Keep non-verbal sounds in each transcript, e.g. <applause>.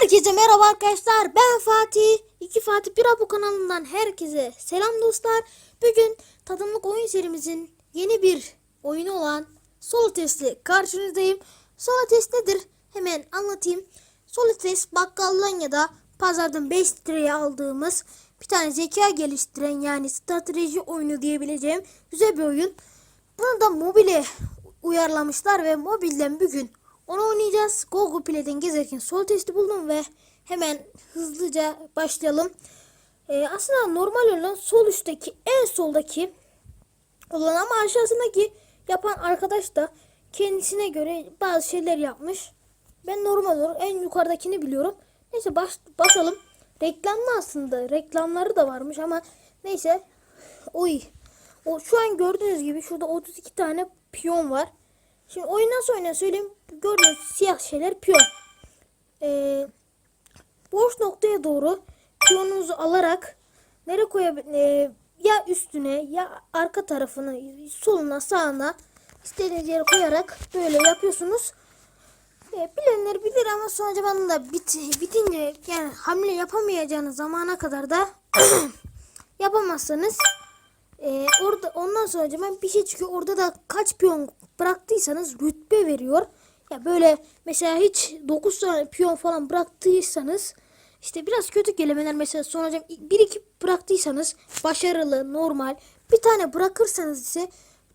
Herkese merhaba arkadaşlar. Ben Fatih. İki Fatih Bir bu kanalından herkese selam dostlar. Bugün tadımlık oyun serimizin yeni bir oyunu olan Solo Test'le karşınızdayım. Solo Test nedir? Hemen anlatayım. Solo Test bakkaldan ya da pazardan 5 liraya aldığımız bir tane zeka geliştiren yani strateji oyunu diyebileceğim güzel bir oyun. Bunu da mobile uyarlamışlar ve mobilden bugün onu oynayacağız. Google Play'den gezerken sol testi buldum ve hemen hızlıca başlayalım. Ee, aslında normal olan sol üstteki en soldaki olan ama aşağısındaki yapan arkadaş da kendisine göre bazı şeyler yapmış. Ben normal olarak en yukarıdakini biliyorum. Neyse baş, basalım. Reklamlı aslında. Reklamları da varmış ama neyse. Oy. O, şu an gördüğünüz gibi şurada 32 tane piyon var. Şimdi oyun nasıl oynar söyleyeyim. Gördüğünüz siyah şeyler piyon. Ee, boş noktaya doğru piyonunuzu alarak nereye koyabilir? Ee, ya üstüne ya arka tarafına, soluna, sağına istediğiniz yere koyarak böyle yapıyorsunuz. E, bilenler bilir ama bana da bit, bitince yani hamle yapamayacağınız zamana kadar da <coughs> yapamazsanız e, orada ondan sonra ben bir şey çıkıyor orada da kaç piyon bıraktıysanız rütbe veriyor. Ya böyle mesela hiç 9 tane piyon falan bıraktıysanız işte biraz kötü kelimeler mesela sonucu bir iki bıraktıysanız başarılı normal bir tane bırakırsanız ise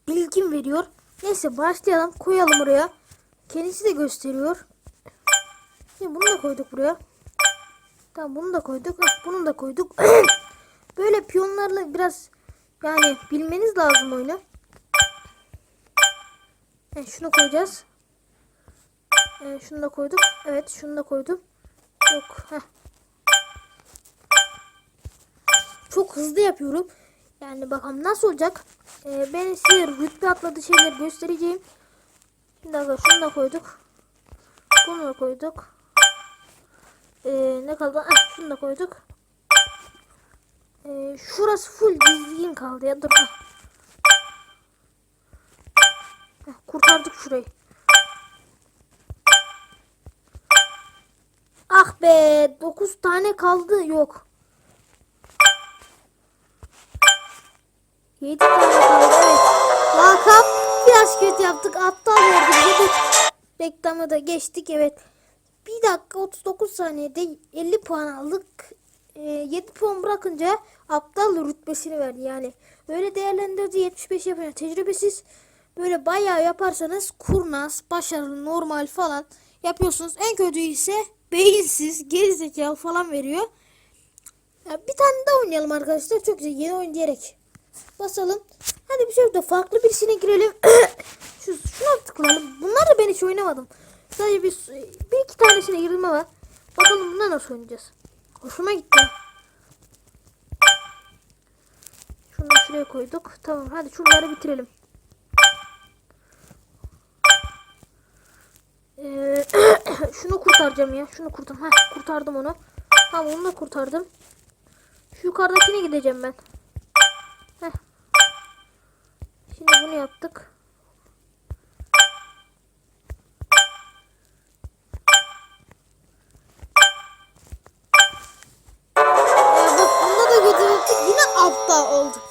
bilgim veriyor. Neyse başlayalım koyalım oraya. Kendisi de gösteriyor. Şimdi bunu da koyduk buraya. Tamam bunu da koyduk. Ah, bunu da koyduk. <clears throat> Böyle piyonlarla biraz yani bilmeniz lazım oyunu. Evet, şunu koyacağız. Evet, şunu da koyduk. Evet şunu da koydum. Yok. Heh. Çok hızlı yapıyorum. Yani bakalım nasıl olacak. Ee, ben size rütbe atladığı şeyleri göstereceğim. Şimdi arkadaşlar şunu da koyduk. Bunu da koyduk. Ee, ne kaldı? Ah, şunu da koyduk. Ee, şurası full dizgin kaldı ya. Dur. Ah. Heh, kurtardık şurayı. Ah be 9 tane kaldı yok. 7 tane kaldı evet. Lakap biraz kötü yaptık. Aptal verdi bize. Reklamı da geçtik evet. 1 dakika 39 saniyede 50 puan aldık. E, 7 puan bırakınca aptal rütbesini verdi yani. Böyle değerlendirdi 75 yapıyor. Tecrübesiz böyle bayağı yaparsanız kurnaz, başarılı, normal falan yapıyorsunuz. En kötü ise beyinsiz, gerizekalı falan veriyor. Ya bir tane daha oynayalım arkadaşlar. Çok güzel yeni oyun diyerek. Basalım. Hadi bir şey de farklı birisine girelim. <coughs> Şu, şuna tıklayalım. Bunlar da ben hiç oynamadım. Sadece bir, bir iki tanesine girme var. Bakalım bunlar nasıl oynayacağız. Hoşuma gitti. Şunu şuraya koyduk. Tamam hadi şunları bitirelim. Ee, şunu kurtaracağım ya. Şunu kurtardım. Heh, kurtardım onu. Tamam onu da kurtardım. Şu yukarıdakine gideceğim ben. Heh. Şimdi bunu yaptık.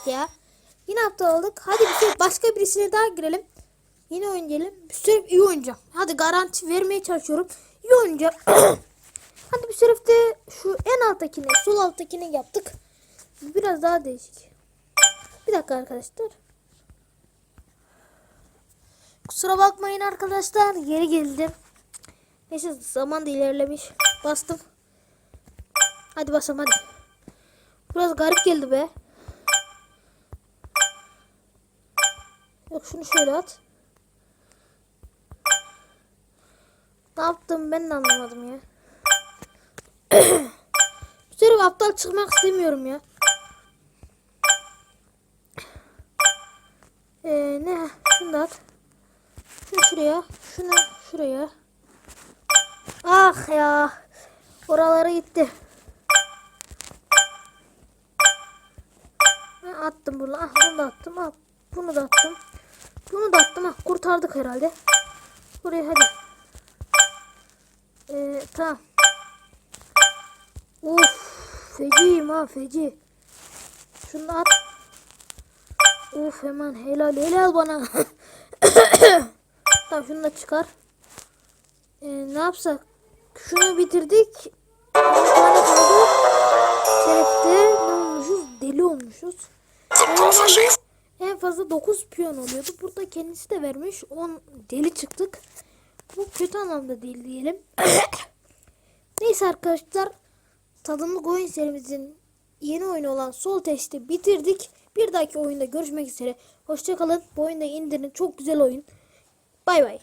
Ya. Yine aptal olduk. Hadi bir şey başka birisine daha girelim. Yine oynayalım. Bir sürü iyi oynayacağım. Hadi garanti vermeye çalışıyorum. Oynayacağım. <coughs> Hadi bir de şu en alttakini, sol alttakini yaptık. Biraz daha değişik. Bir dakika arkadaşlar. Kusura bakmayın arkadaşlar. Geri geldim. Neyse zaman da ilerlemiş. Bastım. Hadi basalım hadi. Biraz garip geldi be. Yok şunu şöyle at. Yaptım ben de anlamadım ya. <coughs> Bir sürü aptal çıkmak istemiyorum ya. Ee, ne? Şunu da at. Şunu şuraya. Şunu şuraya. Ah ya. Oralara gitti. Attım bunu. Ah bunu da attım. Ah, bunu da attım. Bunu da attım. Ah, kurtardık herhalde. Buraya hadi. Ee, tamam. Of feciyim ha feci. Şunu at. Of hemen helal helal bana. <coughs> tamam şunu da çıkar. Ee, ne yapsak? Şunu bitirdik. Bir tane kaldı. Şerefte ne olmuşuz? Deli olmuşuz. Normalde en fazla 9 piyon oluyordu. Burada kendisi de vermiş. 10 deli çıktık. Bu kötü anlamda değil diyelim. <coughs> Neyse arkadaşlar. Tadımlık oyun serimizin yeni oyunu olan Sol Test'i bitirdik. Bir dahaki oyunda görüşmek üzere. Hoşçakalın. Bu oyunu da indirin. Çok güzel oyun. Bay bay.